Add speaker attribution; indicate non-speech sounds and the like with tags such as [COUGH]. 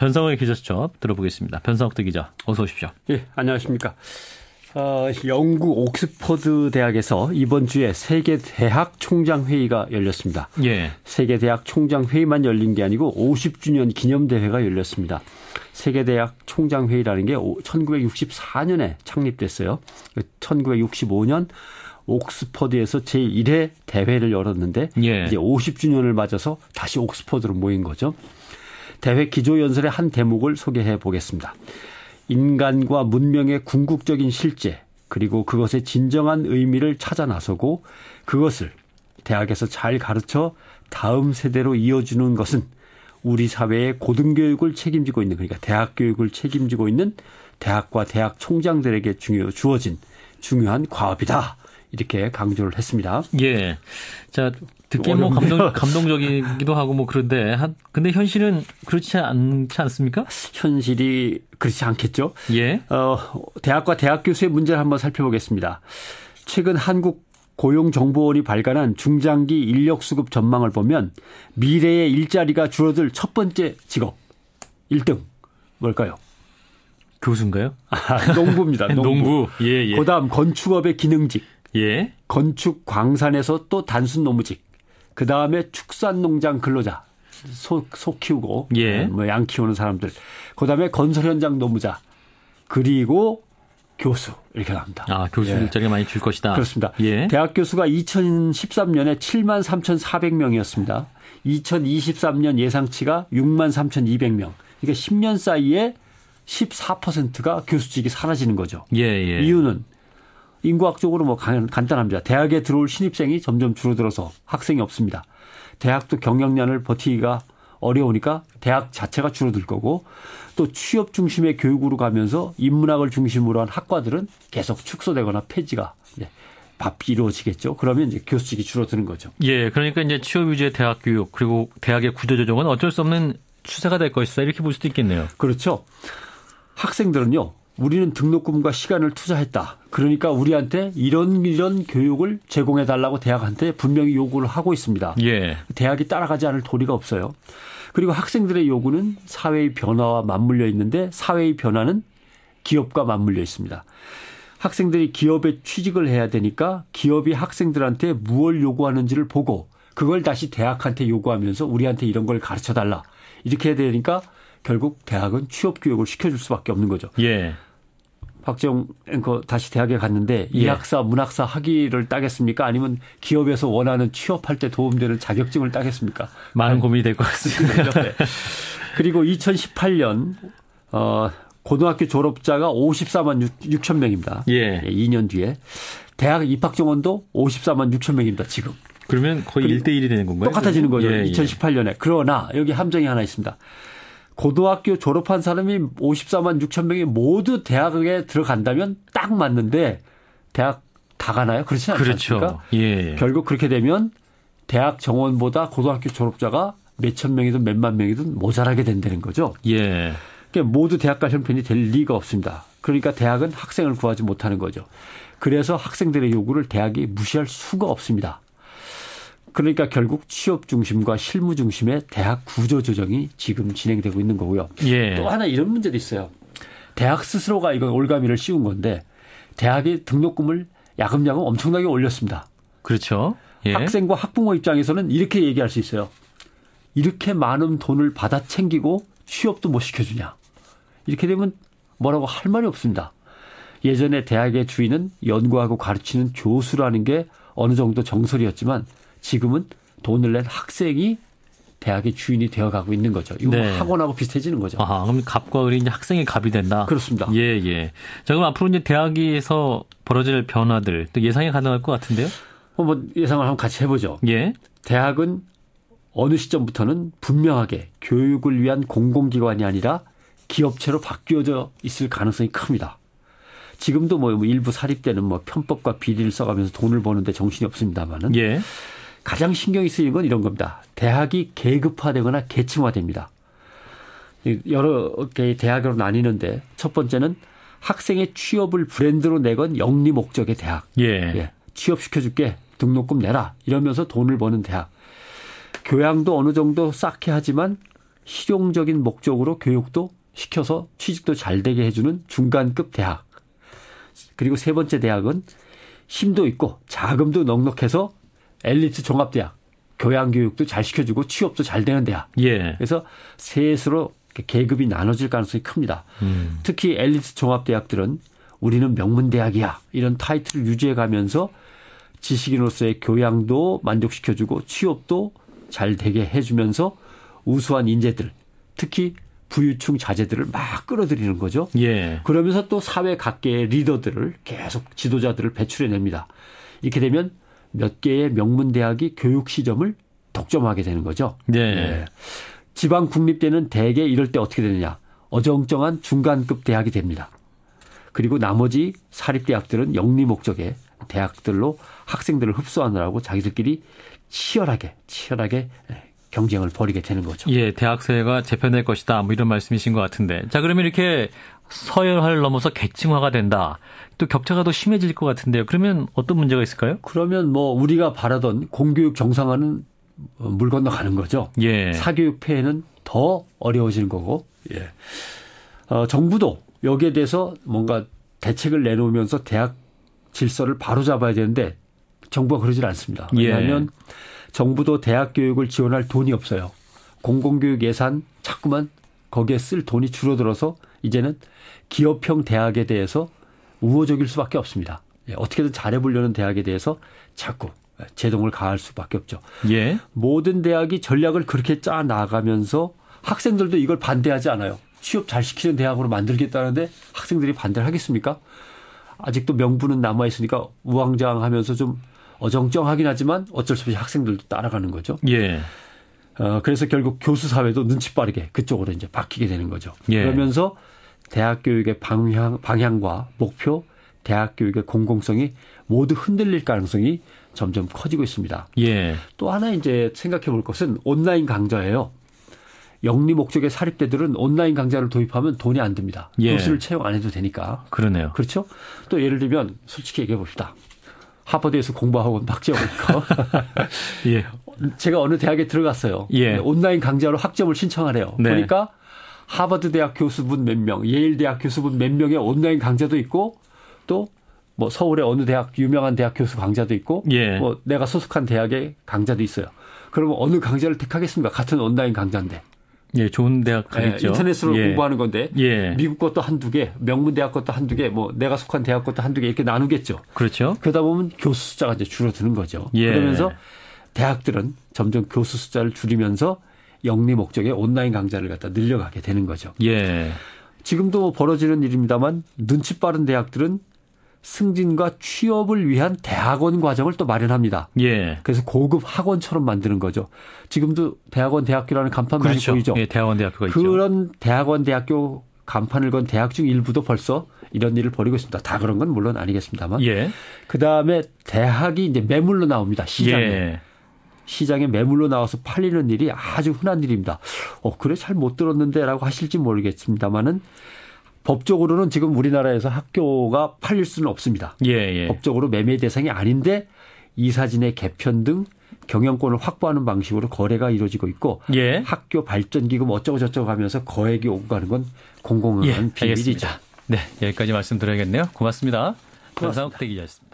Speaker 1: 변성의 기자 수첩 들어보겠습니다. 변성욱 기자, 어서 오십시오.
Speaker 2: 예, 안녕하십니까. 어, 영국 옥스퍼드 대학에서 이번 주에 세계 대학 총장 회의가 열렸습니다.
Speaker 1: 예.
Speaker 2: 세계 대학 총장 회의만 열린 게 아니고 50주년 기념 대회가 열렸습니다. 세계 대학 총장 회의라는 게 1964년에 창립됐어요. 1965년 옥스퍼드에서 제1회 대회를 열었는데
Speaker 1: 예.
Speaker 2: 이제 50주년을 맞아서 다시 옥스퍼드로 모인 거죠. 대회 기조연설의 한 대목을 소개해 보겠습니다. 인간과 문명의 궁극적인 실제 그리고 그것의 진정한 의미를 찾아 나서고 그것을 대학에서 잘 가르쳐 다음 세대로 이어주는 것은 우리 사회의 고등교육을 책임지고 있는 그러니까 대학 교육을 책임지고 있는 대학과 대학 총장들에게 중요 주어진 중요한 과업이다. 이렇게 강조를 했습니다.
Speaker 1: 예. 자, 듣기에 뭐 감동, 감동적이기도 하고 뭐 그런데, 한, 근데 현실은 그렇지 않지 않습니까?
Speaker 2: 현실이 그렇지 않겠죠?
Speaker 1: 예.
Speaker 2: 어, 대학과 대학 교수의 문제를 한번 살펴보겠습니다. 최근 한국 고용정보원이 발간한 중장기 인력 수급 전망을 보면 미래의 일자리가 줄어들 첫 번째 직업 1등 뭘까요?
Speaker 1: 교수인가요?
Speaker 2: 아, 농부입니다. [LAUGHS] 농부.
Speaker 1: 농부. 예, 예.
Speaker 2: 그다음 건축업의 기능직.
Speaker 1: 예.
Speaker 2: 건축 광산에서 또 단순 노무직. 그 다음에 축산농장 근로자. 소, 소 키우고
Speaker 1: 예.
Speaker 2: 뭐양 키우는 사람들. 그 다음에 건설 현장 노무자. 그리고 교수 이렇게 나옵니다.
Speaker 1: 아, 교수
Speaker 2: 예.
Speaker 1: 일자리가 많이 줄 것이다.
Speaker 2: 그렇습니다.
Speaker 1: 예.
Speaker 2: 대학 교수가 2013년에 7만 3,400명이었습니다. 2023년 예상치가 6만 3,200명. 그러니까 10년 사이에 14%가 교수직이 사라지는 거죠.
Speaker 1: 예, 예.
Speaker 2: 이유는 인구학적으로 뭐 간- 간단합니다. 대학에 들어올 신입생이 점점 줄어들어서 학생이 없습니다. 대학도 경영난을 버티기가 어려우니까 대학 자체가 줄어들 거고 또 취업 중심의 교육으로 가면서 인문학을 중심으로 한 학과들은 계속 축소되거나 폐지가 이제 밥 이루어지겠죠. 그러면 이제 교수직이 줄어드는 거죠.
Speaker 1: 예, 그러니까 이제 취업 위주의 대학 교육 그리고 대학의 구조 조정은 어쩔 수 없는 추세가 될 것이다 이렇게 볼 수도 있겠네요.
Speaker 2: 그렇죠. 학생들은요. 우리는 등록금과 시간을 투자했다. 그러니까 우리한테 이런 이런 교육을 제공해 달라고 대학한테 분명히 요구를 하고 있습니다.
Speaker 1: 예.
Speaker 2: 대학이 따라가지 않을 도리가 없어요. 그리고 학생들의 요구는 사회의 변화와 맞물려 있는데 사회의 변화는 기업과 맞물려 있습니다. 학생들이 기업에 취직을 해야 되니까 기업이 학생들한테 무엇을 요구하는지를 보고 그걸 다시 대학한테 요구하면서 우리한테 이런 걸 가르쳐 달라. 이렇게 해야 되니까 결국 대학은 취업 교육을 시켜줄 수밖에 없는 거죠.
Speaker 1: 예.
Speaker 2: 박정 앵커 다시 대학에 갔는데
Speaker 1: 예.
Speaker 2: 이학사 문학사 학위를 따겠습니까? 아니면 기업에서 원하는 취업할 때 도움되는 자격증을 따겠습니까?
Speaker 1: 많은 고민이 될 것 같습니다. [LAUGHS]
Speaker 2: 네. 그리고 2018년 어 고등학교 졸업자가 54만 6, 천 명입니다.
Speaker 1: 예.
Speaker 2: 2년 뒤에 대학 입학 정원도 54만 6천 명입니다. 지금
Speaker 1: 그러면 거의
Speaker 2: 그리고
Speaker 1: 1대1이 되는 건가요?
Speaker 2: 똑같아지는 거죠.
Speaker 1: 예, 예.
Speaker 2: 2018년에 그러나 여기 함정이 하나 있습니다. 고등학교 졸업한 사람이 54만 6천 명이 모두 대학에 들어간다면 딱 맞는데 대학 다 가나요? 그렇지 않습니까?
Speaker 1: 그렇죠. 예.
Speaker 2: 결국 그렇게 되면 대학 정원보다 고등학교 졸업자가 몇천 명이든 몇만 명이든 모자라게 된다는 거죠.
Speaker 1: 예.
Speaker 2: 그러니까 모두 대학 갈 형편이 될 리가 없습니다. 그러니까 대학은 학생을 구하지 못하는 거죠. 그래서 학생들의 요구를 대학이 무시할 수가 없습니다. 그러니까 결국 취업 중심과 실무 중심의 대학 구조 조정이 지금 진행되고 있는 거고요.
Speaker 1: 예.
Speaker 2: 또 하나 이런 문제도 있어요. 대학 스스로가 이건 올가미를 씌운 건데 대학이 등록금을 야금야금 엄청나게 올렸습니다.
Speaker 1: 그렇죠. 예.
Speaker 2: 학생과 학부모 입장에서는 이렇게 얘기할 수 있어요. 이렇게 많은 돈을 받아 챙기고 취업도 못 시켜주냐. 이렇게 되면 뭐라고 할 말이 없습니다. 예전에 대학의 주인은 연구하고 가르치는 교수라는 게 어느 정도 정설이었지만 지금은 돈을 낸 학생이 대학의 주인이 되어가고 있는 거죠. 이거
Speaker 1: 네.
Speaker 2: 학원하고 비슷해지는 거죠.
Speaker 1: 아하, 그럼 갑과 을이 이제 학생의 갑이 된다.
Speaker 2: 그렇습니다.
Speaker 1: 예, 예. 자, 그럼 앞으로 이제 대학에서 벌어질 변화들 또 예상이 가능할 것 같은데요?
Speaker 2: 한번 예상을 한번 같이 해보죠.
Speaker 1: 예.
Speaker 2: 대학은 어느 시점부터는 분명하게 교육을 위한 공공기관이 아니라 기업체로 바뀌어져 있을 가능성이 큽니다. 지금도 뭐 일부 사립대는 뭐 편법과 비리를 써가면서 돈을 버는데 정신이 없습니다만은
Speaker 1: 예.
Speaker 2: 가장 신경이 쓰이는 건 이런 겁니다. 대학이 계급화되거나 계층화됩니다. 여러 개의 대학으로 나뉘는데 첫 번째는 학생의 취업을 브랜드로 내건 영리 목적의 대학.
Speaker 1: 예.
Speaker 2: 예, 취업시켜줄게. 등록금 내라. 이러면서 돈을 버는 대학. 교양도 어느 정도 쌓게 하지만 실용적인 목적으로 교육도 시켜서 취직도 잘 되게 해주는 중간급 대학. 그리고 세 번째 대학은 힘도 있고 자금도 넉넉해서 엘리트 종합대학. 교양 교육도 잘 시켜주고 취업도 잘 되는 대학.
Speaker 1: 예.
Speaker 2: 그래서 셋으로 계급이 나눠질 가능성이 큽니다.
Speaker 1: 음.
Speaker 2: 특히 엘리트 종합대학들은 우리는 명문대학이야. 이런 타이틀을 유지해 가면서 지식인으로서의 교양도 만족시켜주고 취업도 잘 되게 해주면서 우수한 인재들, 특히 부유층 자제들을 막 끌어들이는 거죠.
Speaker 1: 예.
Speaker 2: 그러면서 또 사회 각계의 리더들을 계속 지도자들을 배출해냅니다. 이렇게 되면 몇 개의 명문 대학이 교육 시점을 독점하게 되는 거죠.
Speaker 1: 네.
Speaker 2: 지방 국립대는 대개 이럴 때 어떻게 되느냐? 어정쩡한 중간급 대학이 됩니다. 그리고 나머지 사립대학들은 영리 목적의 대학들로 학생들을 흡수하느라고 자기들끼리 치열하게 치열하게 경쟁을 벌이게 되는 거죠.
Speaker 1: 예, 대학생회가 재편될 것이다. 뭐 이런 말씀이신 것 같은데. 자, 그러면 이렇게 서열화를 넘어서 계층화가 된다. 또 격차가 더 심해질 것 같은데요. 그러면 어떤 문제가 있을까요?
Speaker 2: 그러면 뭐 우리가 바라던 공교육 정상화는 물 건너가는 거죠.
Speaker 1: 예.
Speaker 2: 사교육 폐해는 더 어려워지는 거고. 예. 어, 정부도 여기에 대해서 뭔가 대책을 내놓으면서 대학 질서를 바로 잡아야 되는데 정부가 그러질 않습니다. 왜냐하면 예. 정부도 대학 교육을 지원할 돈이 없어요. 공공교육 예산 자꾸만 거기에 쓸 돈이 줄어들어서 이제는 기업형 대학에 대해서 우호적일 수밖에 없습니다. 예, 어떻게든 잘해보려는 대학에 대해서 자꾸 제동을 가할 수밖에 없죠.
Speaker 1: 예.
Speaker 2: 모든 대학이 전략을 그렇게 짜 나가면서 학생들도 이걸 반대하지 않아요. 취업 잘 시키는 대학으로 만들겠다는데 학생들이 반대를 하겠습니까? 아직도 명분은 남아 있으니까 우왕좌왕하면서 좀 어정쩡하긴 하지만 어쩔 수 없이 학생들도 따라가는 거죠.
Speaker 1: 예.
Speaker 2: 어, 그래서 결국 교수 사회도 눈치 빠르게 그쪽으로 이제 바뀌게 되는 거죠.
Speaker 1: 예.
Speaker 2: 그러면서 대학 교육의 방향, 방향과 목표, 대학 교육의 공공성이 모두 흔들릴 가능성이 점점 커지고 있습니다.
Speaker 1: 예.
Speaker 2: 또 하나 이제 생각해 볼 것은 온라인 강좌예요. 영리 목적의 사립대들은 온라인 강좌를 도입하면 돈이 안 듭니다.
Speaker 1: 예.
Speaker 2: 교수를 채용 안 해도 되니까.
Speaker 1: 그러네요.
Speaker 2: 그렇죠? 또 예를 들면 솔직히 얘기해 봅시다. 하버드에서 공부하고 온 박지원 거.
Speaker 1: 예.
Speaker 2: 제가 어느 대학에 들어갔어요.
Speaker 1: 예.
Speaker 2: 온라인 강좌로 학점을 신청하래요.
Speaker 1: 네.
Speaker 2: 보니까 하버드 대학 교수분 몇 명, 예일 대학 교수분 몇 명의 온라인 강좌도 있고 또 뭐 서울의 어느 대학 유명한 대학 교수 강좌도 있고
Speaker 1: 예.
Speaker 2: 뭐 내가 소속한 대학의 강좌도 있어요. 그러면 어느 강좌를 택하겠습니까? 같은 온라인 강좌인데.
Speaker 1: 예, 좋은 대학 가겠죠.
Speaker 2: 예, 인터넷으로
Speaker 1: 예.
Speaker 2: 공부하는 건데
Speaker 1: 예.
Speaker 2: 미국 것도 한두 개, 명문 대학 것도 한두 개, 뭐 내가 속한 대학 것도 한두 개 이렇게 나누겠죠.
Speaker 1: 그렇죠.
Speaker 2: 그러다 보면 교수 숫자가 이제 줄어드는 거죠.
Speaker 1: 예.
Speaker 2: 그러면서 대학들은 점점 교수 숫자를 줄이면서 영리 목적의 온라인 강좌를 갖다 늘려가게 되는 거죠.
Speaker 1: 예.
Speaker 2: 지금도 벌어지는 일입니다만 눈치 빠른 대학들은 승진과 취업을 위한 대학원 과정을 또 마련합니다.
Speaker 1: 예.
Speaker 2: 그래서 고급 학원처럼 만드는 거죠. 지금도 대학원 대학교라는 간판
Speaker 1: 그렇죠.
Speaker 2: 많이 보이죠.
Speaker 1: 예, 대학원 대학교가 있죠.
Speaker 2: 그런 대학원 대학교 간판을 건 대학 중 일부도 벌써 이런 일을 벌이고 있습니다. 다 그런 건 물론 아니겠습니다만.
Speaker 1: 예.
Speaker 2: 그 다음에 대학이 이제 매물로 나옵니다. 시장에.
Speaker 1: 예.
Speaker 2: 시장에 매물로 나와서 팔리는 일이 아주 흔한 일입니다. 어, 그래 잘 못 들었는데 라고 하실지 모르겠습니다만은 법적으로는 지금 우리나라에서 학교가 팔릴 수는 없습니다.
Speaker 1: 예, 예.
Speaker 2: 법적으로 매매 대상이 아닌데 이사진의 개편 등 경영권을 확보하는 방식으로 거래가 이루어지고 있고
Speaker 1: 예.
Speaker 2: 학교 발전 기금 어쩌고 저쩌고 하면서 거액이 오고 가는 건 공공한
Speaker 1: 예,
Speaker 2: 비밀이죠.
Speaker 1: 네, 여기까지 말씀드려야겠네요. 고맙습니다. 변상욱 대기자였습니다.